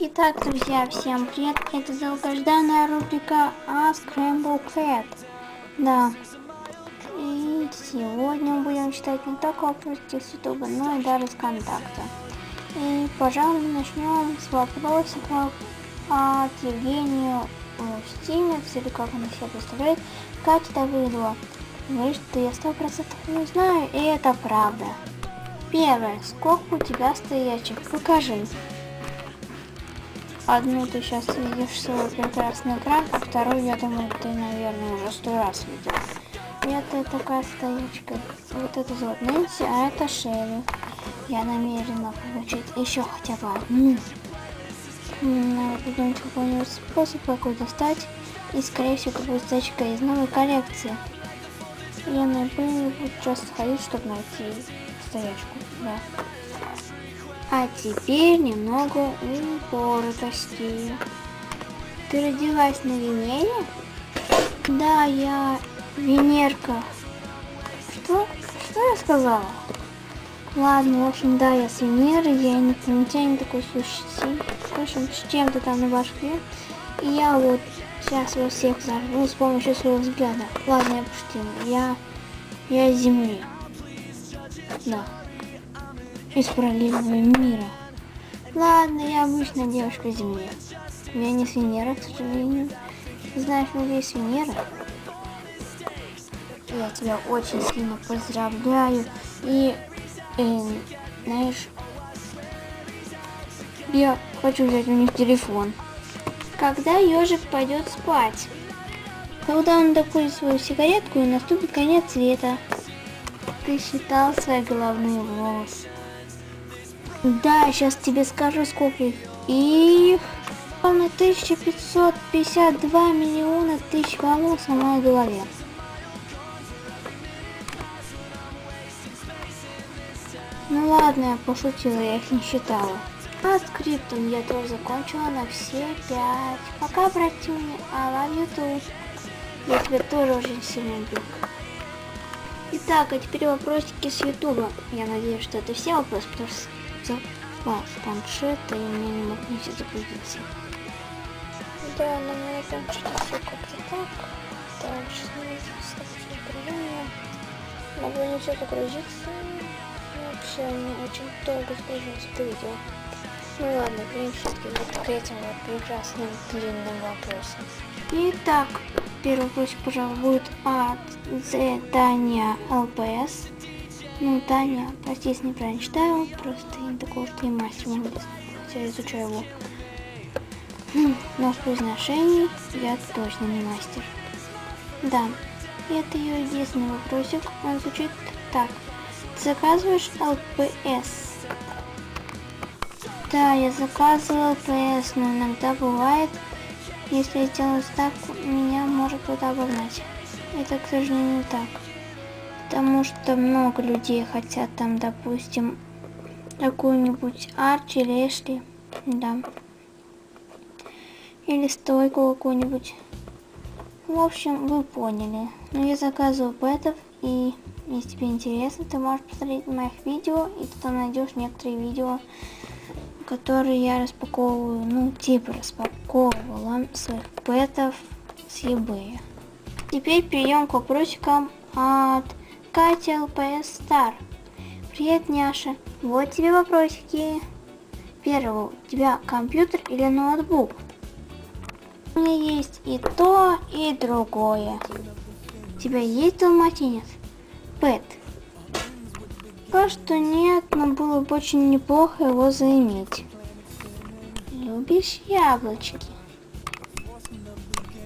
Итак, друзья, всем привет! Это долгожданная рубрика Ask Rainbow Cat. Да. И сегодня мы будем читать не только вопросы с Ютуба, но и даже с контакта. И, пожалуй, начнем с вопросиков от Евгению Устинец, или как она себя представляет, Катя Давыдова. Говорит, что я сто процентов не знаю, и это правда. Первое. Сколько у тебя стоячих? Покажи. Одну ты сейчас видишь свой прекрасный экран, а вторую, я думаю, ты, наверное, уже сто раз видел. Это такая стоячка. Вот это зовут Нэнси, а это Шерри. Я намерена получить еще хотя бы одну. Надо придумать какой-нибудь способ, какой достать. И, скорее всего, какую стачка из новой коллекции. Я наверное буду часто ходить, чтобы найти стоячку. Да. А теперь немного упоротости. Ты родилась на Венере? Да, я Венерка. Что? Что я сказала? Ладно, в общем, да, я с Венеры, я инопланетянин такой сущий. В общем, с чем-то там на башке. И я вот сейчас вас всех взорву с помощью своего взгляда. Ладно, я пошутила. Я... Я с Земли. Да из параллельного мира. Ладно, я обычная девушка Земли. Я не с Венеры, к сожалению. Знаешь, надеюсь, Венера. Я тебя очень сильно поздравляю. И, э, знаешь, я хочу взять у них телефон. Когда ежик пойдет спать? Когда он докурит свою сигаретку и наступит конец света. Ты считал свои головные волосы. Да, сейчас тебе скажу, сколько их. Ровно 1552 миллиона тысяч волос на моей голове. Ну ладно, я пошутила, я их не считала. А скриптом я тоже закончила на все пять. Пока, братюня, I love you. Я тебя тоже очень сильно люблю. Итак, а теперь вопросики с ютуба. Я надеюсь, что это все вопросы, потому что запас планшета, и у меня не мог нигде загрузиться. Да, на моем планшете все как-то так. Дальше снизился напряжение. Могло не все загрузиться. Вообще, мне очень долго загружалось это видео. Ну ладно, перейдем все-таки вот к этим вот прекрасным длинным вопросам. Итак, первый вопрос, пожалуй, будет от Dania LPS. Ну, Таня, прости, если неправильно читаю, просто не такого, что я мастер, хотя я изучаю его. Хм, но в произношении я точно не мастер. Да, это ее единственный вопросик, он звучит так. Ты заказываешь ЛПС? Да, я заказывал ЛПС, но иногда бывает, если я сделаю ставку, меня может туда обогнать. Это, к сожалению, так. Потому что много людей хотят там, допустим, какую-нибудь Арчи или. Да. Или стойку какую-нибудь. В общем, вы поняли. Но я заказываю пэтов, и если тебе интересно, ты можешь посмотреть моих видео, и ты там найдешь некоторые видео, которые я распаковываю, ну, типа распаковывала своих пэтов с eBay. Теперь перейдем к вопросикам от Катя ЛПС Стар. Привет, Няша. Вот тебе вопросики. Первый, у тебя компьютер или ноутбук? У меня есть и то, и другое. У тебя есть далматинец? Пэт. Пока что нет, но было бы очень неплохо его заиметь. Любишь яблочки?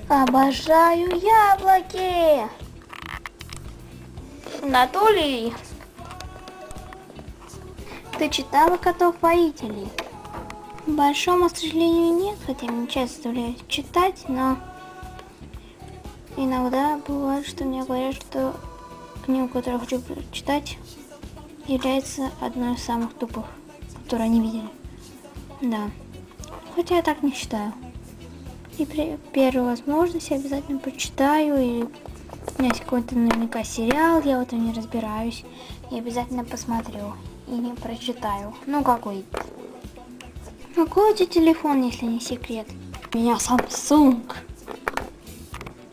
Обожаю яблоки! Анатолий, ты читала котов-воителей? Большому сожалению нет, хотя мне часто заставляют читать, но иногда бывает, что мне говорят, что книгу, которую я хочу читать, является одной из самых тупых, которые они видели. Да. Хотя я так не считаю. И при первой возможности обязательно прочитаю или у меня есть какой-то наверняка сериал, я в этом не разбираюсь. И обязательно посмотрю и не прочитаю. Ну, как выйдет. Какой у тебя телефон, если не секрет? У меня Samsung.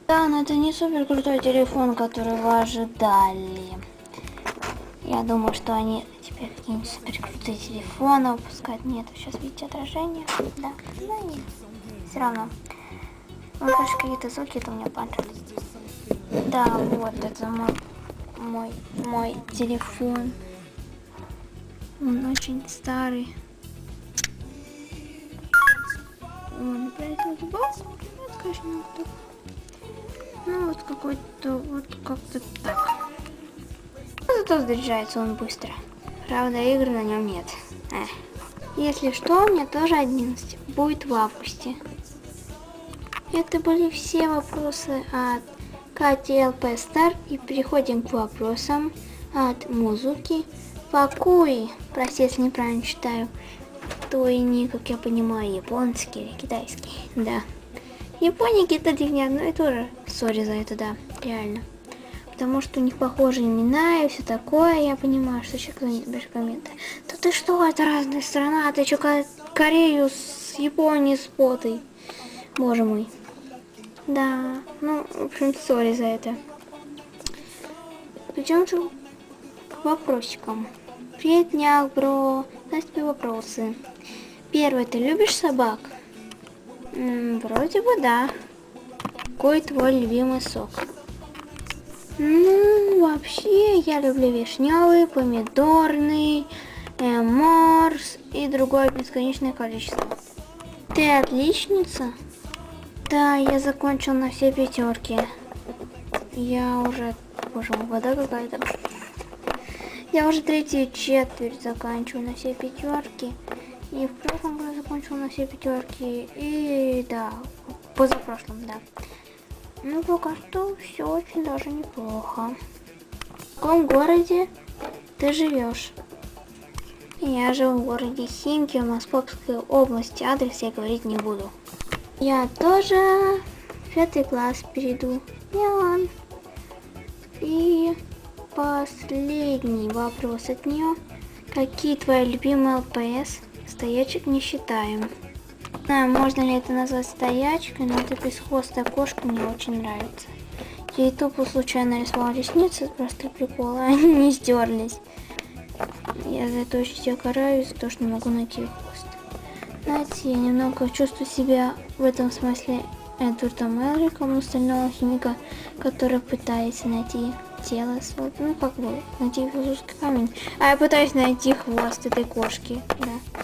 Да, но это не супер крутой телефон, который вы ожидали. Я думаю, что они теперь какие-нибудь супер крутые телефоны выпускают. Нет, сейчас видите отражение. Да, но нет. Все равно. Ну, конечно, какие-то звуки это у меня панчат. Да, вот это мой, мой, мой телефон. Он очень старый. Он конечно, не так. Ну, вот какой-то, вот как-то так. Зато заряжается он быстро. Правда, игр на нем нет. Эх. Если что, у меня тоже 11. Будет в августе. Это были все вопросы от Кати ЛП Стар. И переходим к вопросам от Музуки Пакуи. Прости, если неправильно читаю. То и не, как я понимаю, японский или китайский. Да. Япония это деревня, ну и тоже сори за это, да, реально. Потому что у них похожие имена и все такое, я понимаю, что еще кто-нибудь пишет комменты. Да ты что, это разная страна, ты что, Корею с Японией спотой? Боже мой. Да, ну, в общем, сори за это. Причем же к вопросикам. Привет, днях, бро. Знаешь тебе вопросы. Первый, ты любишь собак? М, вроде бы да. Какой твой любимый сок? Ну, вообще, я люблю вишневый, помидорный, э, морс и другое бесконечное количество. Ты отличница? Да, я закончил на все пятерки. Я уже... Боже мой, вода какая-то. Я уже третью четверть заканчиваю на все пятерки. И в прошлом году закончил на все пятерки. И да, позапрошлом, да. Ну, пока что все очень даже неплохо. В каком городе ты живешь? Я живу в городе Химки, Московской области. Адрес я говорить не буду. Я тоже пятый класс перейду. Я. И последний вопрос от нее. Какие твои любимые ЛПС? Стоячек не считаем. Не знаю, можно ли это назвать стоячкой, но эта бесхвостая кошка мне очень нравится. Я тупо случайно рисовала ресницы, просто прикол, а они не стерлись. Я за это очень себя караю, за то, что не могу найти хвост. Знаете, я немного чувствую себя в этом смысле Эдвардом Элриком, остального химика, который пытается найти тело свое, ну как бы, найти философский камень. А я пытаюсь найти хвост этой кошки, да.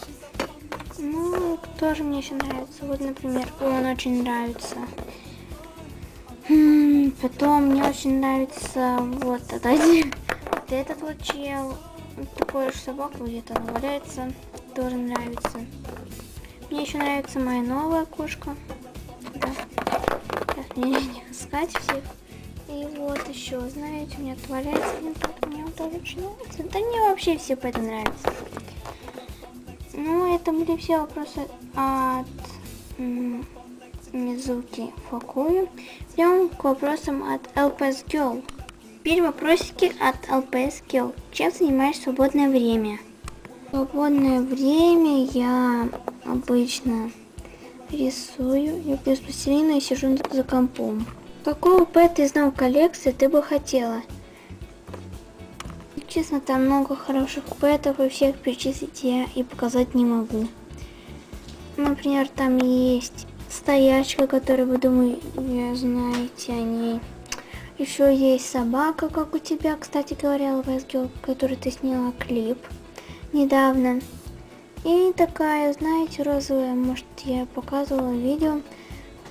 Ну, тоже мне еще нравится. Вот, например, он очень нравится. Потом мне очень нравится вот этот, вот этот вот чел. Такой же собака где-то валяется. Тоже нравится. Мне еще нравится моя новая кошка. Да. Сейчас мне не искать всех. И вот еще, знаете, у меня тут валяется мне он тоже очень нравится. Да мне вообще все по это нравится. Ну, это были все вопросы от Мизуки Факую. Идем к вопросам от LPS Girl. Теперь вопросики от LPS Girl. Чем занимаешь свободное время? Свободное время я обычно рисую, я плюс пластилина и сижу за компом. Какого пэта из новой коллекции ты бы хотела? Честно, там много хороших пэтов, и всех перечислить я и показать не могу. Например, там есть стоячка, которую вы, думаю, знаете о ней. Еще есть собака, как у тебя, кстати говоря, Весгел, который ты сняла клип недавно. И такая, знаете, розовая, может, я показывала видео.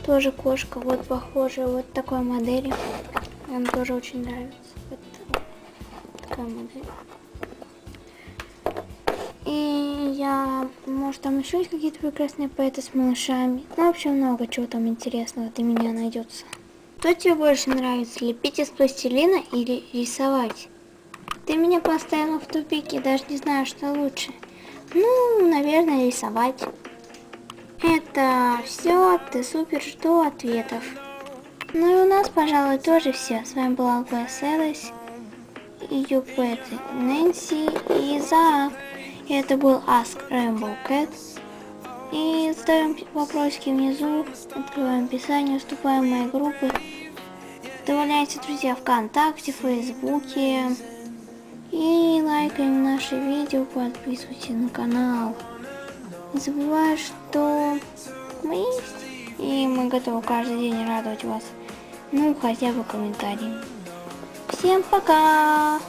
Тоже кошка, вот похожая, вот такой модели. Мне тоже очень нравится такая модель. И я, может там еще есть какие-то прекрасные поэты с малышами. Ну, вообще много чего там интересного для меня найдется. Что тебе больше нравится, лепить из пластилина или рисовать? Ты меня поставила в тупик, я даже не знаю, что лучше. Ну, наверное, рисовать. Это все, ты супер, жду ответов. Ну и у нас, пожалуй, тоже все. С вами была ЛПС Элис пэты Нэнси и Заак. И это был Ask Rainbow Cat. И ставим вопросики внизу, открываем описание, вступаем в мои группы. Добавляйте друзья ВКонтакте, Фейсбуке. И лайкаем наши видео, подписывайтесь на канал. Не забывай, что мы есть. И мы готовы каждый день радовать вас. Ну, хотя бы комментарием. Всем пока!